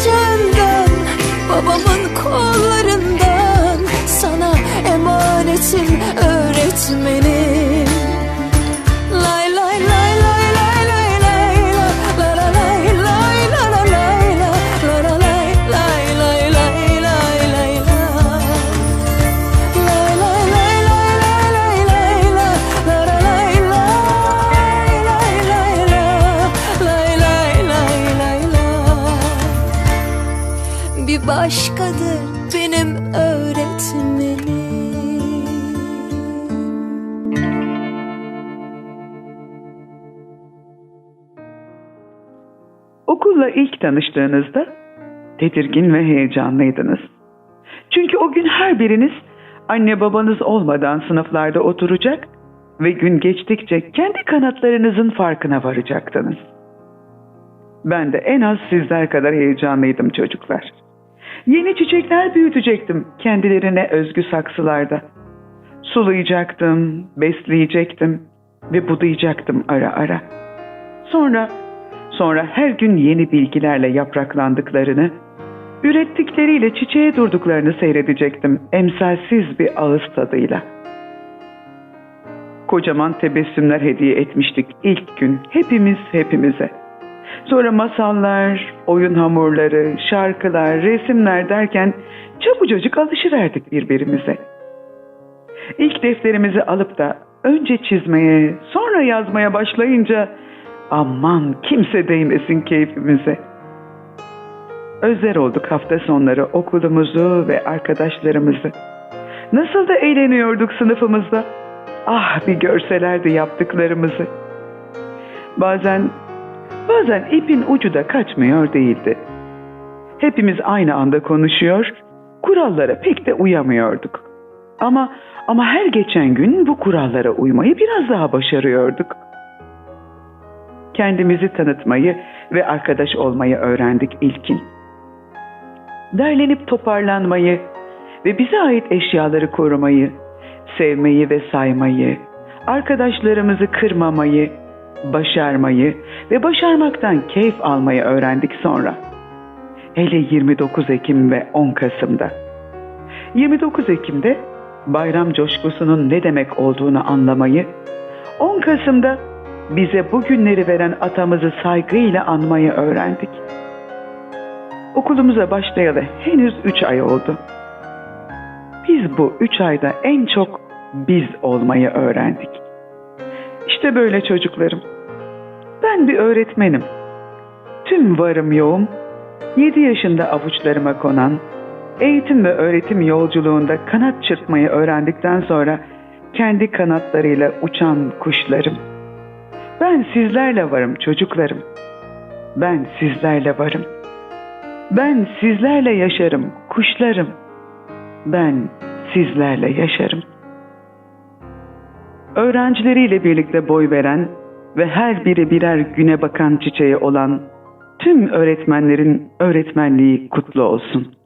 Sıcağından Babamın kollarından Sana emanetim öğretmenim Başkadır benim öğretmenim Okulla ilk tanıştığınızda tedirgin ve heyecanlıydınız. Çünkü o gün her biriniz anne babanız olmadan sınıflarda oturacak ve gün geçtikçe kendi kanatlarınızın farkına varacaktınız. Ben de en az sizler kadar heyecanlıydım çocuklar. Yeni çiçekler büyütecektim kendilerine özgü saksılarda. Sulayacaktım, besleyecektim ve budayacaktım ara ara. Sonra Sonra her gün yeni bilgilerle yapraklandıklarını, ürettikleriyle çiçeğe durduklarını seyredecektim emsalsiz bir ağız tadıyla. Kocaman tebessümler hediye etmiştik ilk gün hepimiz hepimize. Sonra masallar, oyun hamurları, şarkılar, resimler derken çabucacık alışıverdik birbirimize. İlk defterimizi alıp da önce çizmeye, sonra yazmaya başlayınca Aman kimse değmesin keyfimize. Özler olduk hafta sonları okulumuzu ve arkadaşlarımızı. Nasıl da eğleniyorduk sınıfımızda. Ah bir görselerdi yaptıklarımızı. Bazen, bazen ipin ucu da kaçmıyor değildi. Hepimiz aynı anda konuşuyor, kurallara pek de uyamıyorduk. Ama ama her geçen gün bu kurallara uymayı biraz daha başarıyorduk kendimizi tanıtmayı ve arkadaş olmayı öğrendik ilkin. Derlenip toparlanmayı ve bize ait eşyaları korumayı, sevmeyi ve saymayı, arkadaşlarımızı kırmamayı, başarmayı ve başarmaktan keyif almayı öğrendik sonra. Hele 29 Ekim ve 10 Kasım'da. 29 Ekim'de bayram coşkusunun ne demek olduğunu anlamayı, 10 Kasım'da bize bu günleri veren atamızı saygıyla anmayı öğrendik. Okulumuza başlayalı henüz üç ay oldu. Biz bu üç ayda en çok biz olmayı öğrendik. İşte böyle çocuklarım. Ben bir öğretmenim. Tüm varım yoğum, 7 yaşında avuçlarıma konan, eğitim ve öğretim yolculuğunda kanat çırpmayı öğrendikten sonra kendi kanatlarıyla uçan kuşlarım. Ben sizlerle varım çocuklarım. Ben sizlerle varım. Ben sizlerle yaşarım kuşlarım. Ben sizlerle yaşarım. Öğrencileriyle birlikte boy veren ve her biri birer güne bakan çiçeği olan tüm öğretmenlerin öğretmenliği kutlu olsun.''